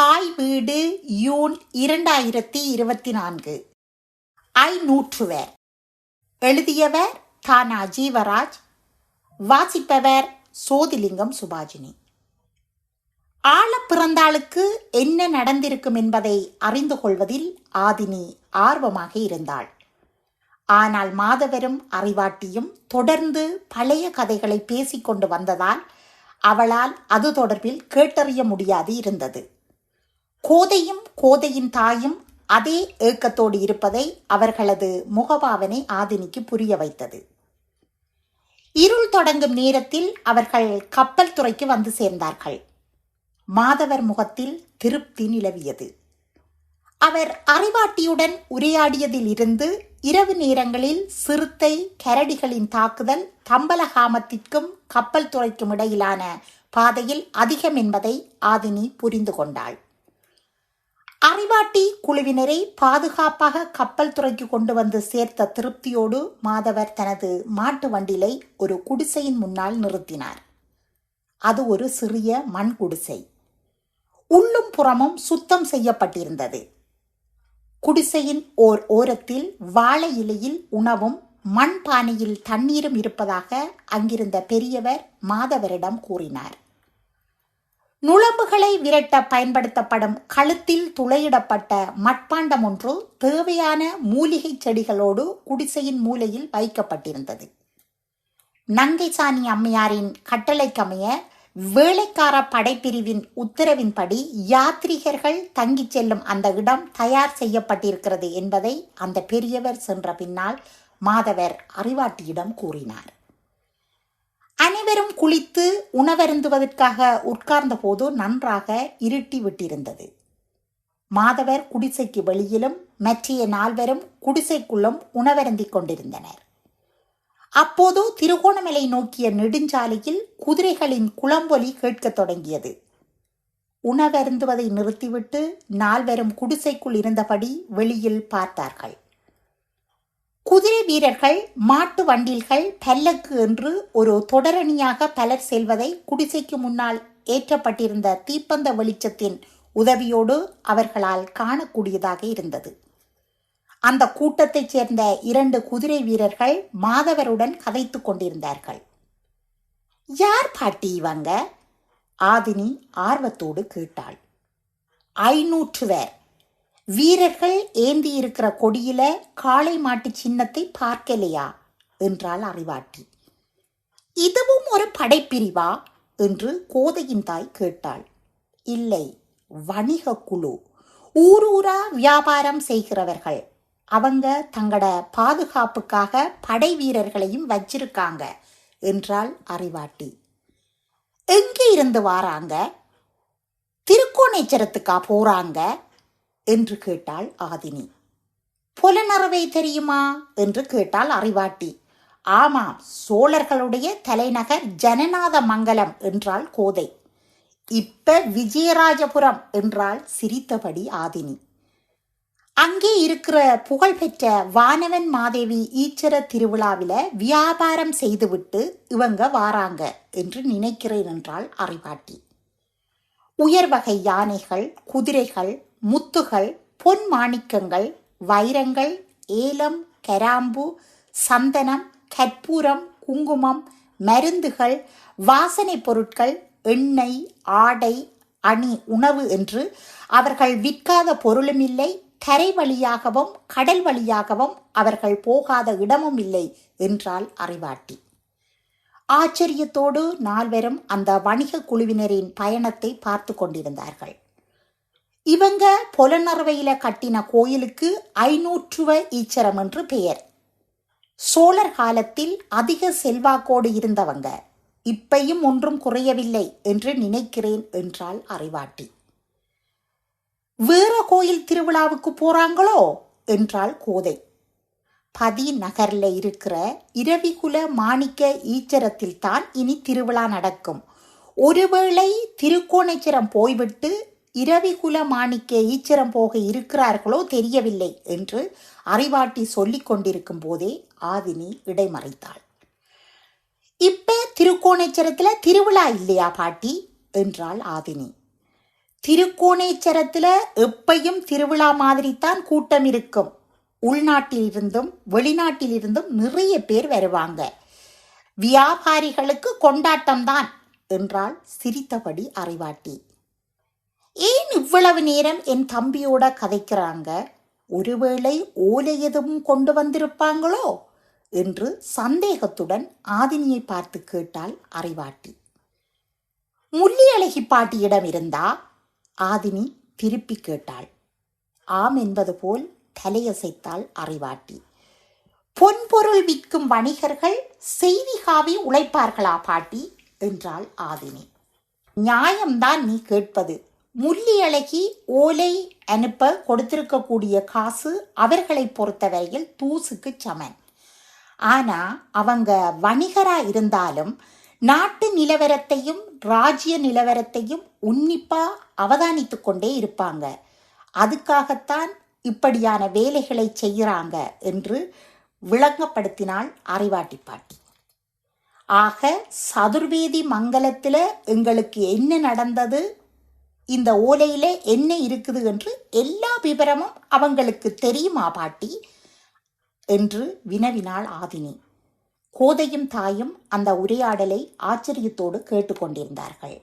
தாய் வீடு யூன் இரண்டாயிரத்தி இருபத்தி நான்கு ஐ நூற்றுவர். எழுதியவர் தானா ஜீவராஜ் வாசிப்பவர் சோதிலிங்கம் சுபாஜினி. ஆழ பிறந்தாளுக்கு என்ன நடந்திருக்கும் என்பதை அறிந்து கொள்வதில் ஆதினி ஆர்வமாக இருந்தாள். ஆனால் மாதவரும் அறிவாட்டியும் தொடர்ந்து பழைய கதைகளை பேசிக்கொண்டு வந்ததால் அவளால் அது தொடர்பில் கேட்டறிய முடியாது இருந்தது. கோதையும் கோதையின் தாயும் அதே ஏக்கத்தோடு இருப்பதை அவர்களது முகபாவனை ஆதினிக்கு புரிய வைத்தது. இருள் தொடங்கும் நேரத்தில் அவர்கள் கப்பல் துறைக்கு வந்து சேர்ந்தார்கள். மாதவர் முகத்தில் திருப்தி நிலவியது. அவர் அறிவாட்டியுடன் உரையாடியதில் இருந்து இரவு நேரங்களில் சிறுத்தை கரடிகளின் தாக்குதல் தம்பலகாமத்திற்கும் கப்பல் துறைக்கும் இடையிலான பாதையில் அதிகம் என்பதை ஆதினி புரிந்து கொண்டாள். அறிவாட்டி குழுவினரை பாதுகாப்பாக கப்பல் துறைக்கு கொண்டு வந்து சேர்த்த திருப்தியோடு மாதவர் தனது மாட்டு வண்டிலை ஒரு குடிசையின் முன்னால் நிறுத்தினார். அது ஒரு சிறிய மண் குடிசை. உள்ளும் புறமும் சுத்தம் செய்யப்பட்டிருந்தது. குடிசையின் ஓர் ஓரத்தில் வாழை இலையில் உணவும் மண் பானையில் தண்ணீரும் இருப்பதாக அங்கிருந்த பெரியவர் மாதவரிடம் கூறினார். நுழம்புகளை விரட்ட பயன்படுத்தப்படும் கழுத்தில் துளையிடப்பட்ட மட்பாண்டம் ஒன்று தேவையான மூலிகை செடிகளோடு குடிசையின் மூலையில் வைக்கப்பட்டிருந்தது. நங்கைசாணி அம்மையாரின் கட்டளைக்கமைய வேலைக்கார படைப்பிரிவின் உத்தரவின்படி யாத்ரீகர்கள் தங்கிச் செல்லும் அந்த இடம் தயார் செய்யப்பட்டிருக்கிறது என்பதை அந்த பெரியவர் சென்ற பின்னால் மாதவர் அறிவாட்டியிடம் கூறினார். அனைவரும் குளித்து உணவருந்துவதற்காக உட்கார்ந்தபோது நன்றாக இருட்டி விட்டிருந்தது. மாதவர் குடிசைக்கு வெளியிலும் மற்றைய நால்வரும் குடிசைக்குள்ளும் உணவருந்திக் கொண்டிருந்தனர். அப்போது திருகோணமலை நோக்கிய நெடுஞ்சாலையில் குதிரைகளின் குளம்பொலி கேட்கத் தொடங்கியது. உணவருந்துவதை நிறுத்திவிட்டு நால்வரும் குடிசைக்குள் இருந்தபடி வெளியில் பார்த்தார்கள். குதிரை வீரர்கள் மாட்டு வண்டில்கள் பல்லக்கு என்று ஒரு தொடரணியாக பலர் செல்வதை குடிசைக்கு முன்னால் ஏற்றப்பட்டிருந்த தீப்பந்த வெளிச்சத்தின் உதவியோடு அவர்களால் காணக்கூடியதாக இருந்தது. அந்த கூட்டத்தைச் சேர்ந்த இரண்டு குதிரை வீரர்கள் மாதவருடன் கதைத்துக் கொண்டிருந்தார்கள். யார் பாட்டி இவங்க? ஆதினி ஆர்வத்தோடு கேட்டாள். ஐநூற்றுவர். வீரர்கள் ஏந்தி இருக்கிற கொடியில காளை மாட்டு சின்னத்தை பார்க்கலையா? என்றாள் அறிவாட்டி. இதுவும் ஒரு படைப்பிரிவா? என்று கோதையின் தாய் கேட்டாள். இல்லை வணிக குழு. ஊர் ஊரா வியாபாரம் செய்கிறவர்கள். அவங்க தங்களோட பாதுகாப்புக்காக படை வீரர்களையும் வச்சிருக்காங்க என்றாள் அறிவாட்டி. எங்கே இருந்து வாராங்க? திருக்கோணேச்சரத்துக்கா போறாங்க? என்று கேட்டாள் ஆதினி. புலனறவை தெரியுமா? என்று கேட்டாள் அறிவாட்டி. ஆமாம் சோழர்களுடைய தலைநகர் ஜனநாத மங்கலம் என்றாள் கோதை. இப்ப விஜயராஜபுரம் என்றாள் சிரித்தபடி ஆதினி. அங்கே இருக்கிற புகழ்பெற்ற வானவன் மாதேவி ஈச்சர திருவிழாவில வியாபாரம் செய்துவிட்டு இவங்க வாராங்க என்று நினைக்கிறேன் என்றாள் அறிவாட்டி. உயர்வகை யானைகள் குதிரைகள் முத்துகள் பொன் மாணிக்கங்கள் வைரங்கள் ஏலம் கராம்பு சந்தனம் கற்பூரம் குங்குமம் மருந்துகள் வாசனை பொருட்கள் எண்ணெய் ஆடை அணி உணவு என்று அவர்கள் விற்காத பொருளும் இல்லை கரை வழியாகவும் கடல் வழியாகவும் அவர்கள் போகாத இடமும் இல்லை என்றாள் அறிவாட்டி. ஆச்சரியத்தோடு நால்வரும் அந்த வணிக குழுவினரின் பயணத்தை பார்த்து கொண்டிருந்தார்கள். இவங்க பொலனறுவையில கட்டின கோயிலுக்கு ஐநூற்றுவ ஈச்சரம் என்று பெயர். சோழர் காலத்தில் அதிக செல்வாக்கோடு இருந்தவங்க. இப்பையும் ஒன்றும் குறையவில்லை என்று நினைக்கிறேன் என்றாள் அறிவாட்டி வேற கோயில் திருவிழாவுக்கு போறாங்களோ? என்றாள் கோதை. பதி நகர்ல இருக்கிற இரவிகுல மாணிக்க ஈச்சரத்தில் தான் இனி திருவிழா நடக்கும். ஒருவேளை திருக்கோணேச்சரம் போய்விட்டு இரவிகுல மாணிக்க ஈச்சரம் போக இருக்கிறார்களோ தெரியவில்லை என்று அறிவாட்டி சொல்லிக் கொண்டிருக்கும் போதே ஆதினி இடைமறைத்தாள். இப்ப திருக்கோணேச்சரத்துல திருவிழா இல்லையா பாட்டி? என்றாள் ஆதினி. திருக்கோணேச்சரத்துல எப்பையும் திருவிழா மாதிரி தான் கூட்டம் இருக்கும். உள்நாட்டிலிருந்தும் வெளிநாட்டிலிருந்தும் நிறைய பேர் வருவாங்க. வியாபாரிகளுக்கு கொண்டாட்டம்தான் என்றாள் சிரித்தபடி அறிவாட்டி. ஏன் இவ்வளவு நேரம் என் தம்பியோட கதைக்கிறாங்க? ஒருவேளை ஓலை எதுவும் கொண்டு வந்திருப்பாங்களோ? என்று சந்தேகத்துடன் ஆதினியை பார்த்து கேட்டாள் அறிவாட்டி முள்ளி அழகி பாட்டியிடம் இருந்தா? ஆதினி திருப்பி கேட்டாள். ஆம் என்பது போல் தலையசைத்தாள் அறிவாட்டி பொன்பொருள் விற்கும் வணிகர்கள் செய்திகாவி உழைப்பார்களா பாட்டி? என்றாள் ஆதினி. நியாயம்தான் நீ கேட்பது. முள்ளி அழகி ஓலை அனுப்ப கொடுத்திருக்கக்கூடிய காசு அவர்களை பொறுத்தவரையில் தூசுக்கு சமன். ஆனா அவங்க வணிகரா இருந்தாலும் நாட்டு நிலவரத்தையும் ராஜ்ய நிலவரத்தையும் உன்னிப்பா அவதானித்து கொண்டே இருப்பாங்க. அதுக்காகத்தான் இப்படியான வேலைகளை செய்கிறாங்க என்று விளங்கப்படுத்தினாள் அறிவாட்டி பாட்டி. ஆக சதுர்வேதி மங்கலத்தில் எங்களுக்கு என்ன நடந்தது? இந்த ஓலையில் என்ன இருக்குது என்று எல்லா விவரமும் அவங்களுக்கு தெரியுமா பாட்டி? என்று வினவினாள் ஆதினி. கோதையும் தாயும் அந்த உரையாடலை ஆச்சரியத்தோடு கேட்டுக்கொண்டிருந்தார்கள்.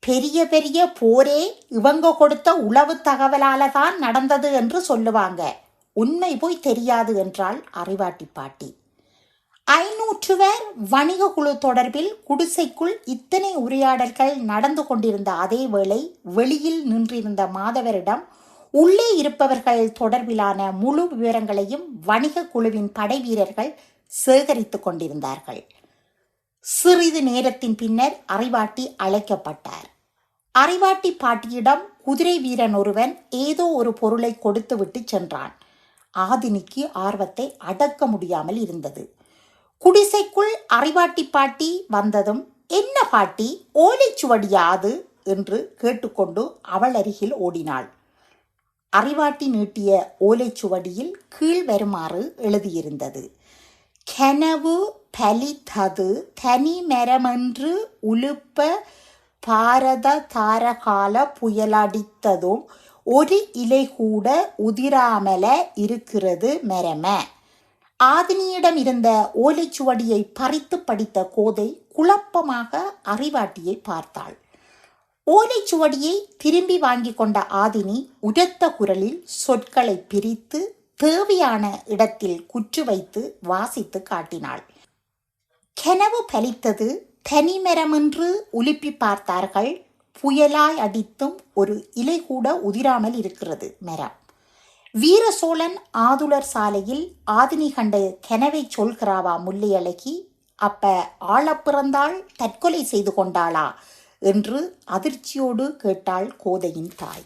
பெரிய பெரிய போரே இவங்க கொடுத்த உளவு தகவலால தான் நடந்தது என்று சொல்லுவாங்க. உண்மை போய் தெரியாது என்றால் அறிவாட்டி பாட்டி. ஐநூற்று பேர் வணிக குழு தொடர்பில் குடிசைக்குள் இத்தனை உரையாடல்கள் நடந்து கொண்டிருந்த அதே வேளை வெளியில் நின்றிருந்த மாதவரிடம் உள்ளே இருப்பவர்கள் தொடர்பிலான முழு விவரங்களையும் வணிக குழுவின் படை வீரர்கள் சேகரித்துக் கொண்டிருந்தார்கள். சிறிது நேரத்தின் பின்னர் அறிவாட்டி அழைக்கப்பட்டார். அறிவாட்டி பாட்டியிடம் குதிரை வீரன் ஒருவன் ஏதோ ஒரு பொருளை கொடுத்துவிட்டு சென்றான். ஆதினிக்கு ஆர்வத்தை அடக்க முடியாமல் இருந்தது. குடிசைக்குள் அறிவாட்டி பாட்டி வந்ததும் என்ன பாட்டி ஓலைச்சுவடியாது என்று கேட்டுக்கொண்டு அவள் அருகில் ஓடினாள். அறிவாட்டி நீட்டிய ஓலைச்சுவடியில் கீழ் வருமாறு எழுதியிருந்தது. கனவு பலித்தது தனி மரமென்று உலுப்ப பாரத தாரகால புயலடித்ததும் ஒரு இலை கூட உதிராமல இருக்கிறது மரம. ஆதினியிடம் இருந்த ஓலைச்சுவடியை பறித்து படித்த கோதை குழப்பமாக அறிவாட்டியை பார்த்தாள். ஓலைச்சுவடியை திரும்பி வாங்கி கொண்ட ஆதினி உரத்த குரலில் சொற்களை பிரித்து தேவையான இடத்தில் குற்று வைத்து வாசித்து காட்டினாள். கனவு பலித்தது தனிமரமென்று உலுப்பி பார்த்தார்கள். புயலாய் அடித்தும் ஒரு இலை கூட உதிராமல் இருக்கிறது மரம் வீர சோழன் ஆதுலர் சாலையில் ஆதினி கண்டு கெனவை சொல்கிறாவா முல்லை அழகி அப்ப ஆளப் பிறந்தாள் தற்கொலை செய்து கொண்டாளா? என்று அதிர்ச்சியோடு கேட்டாள் கோதையின் தாய்.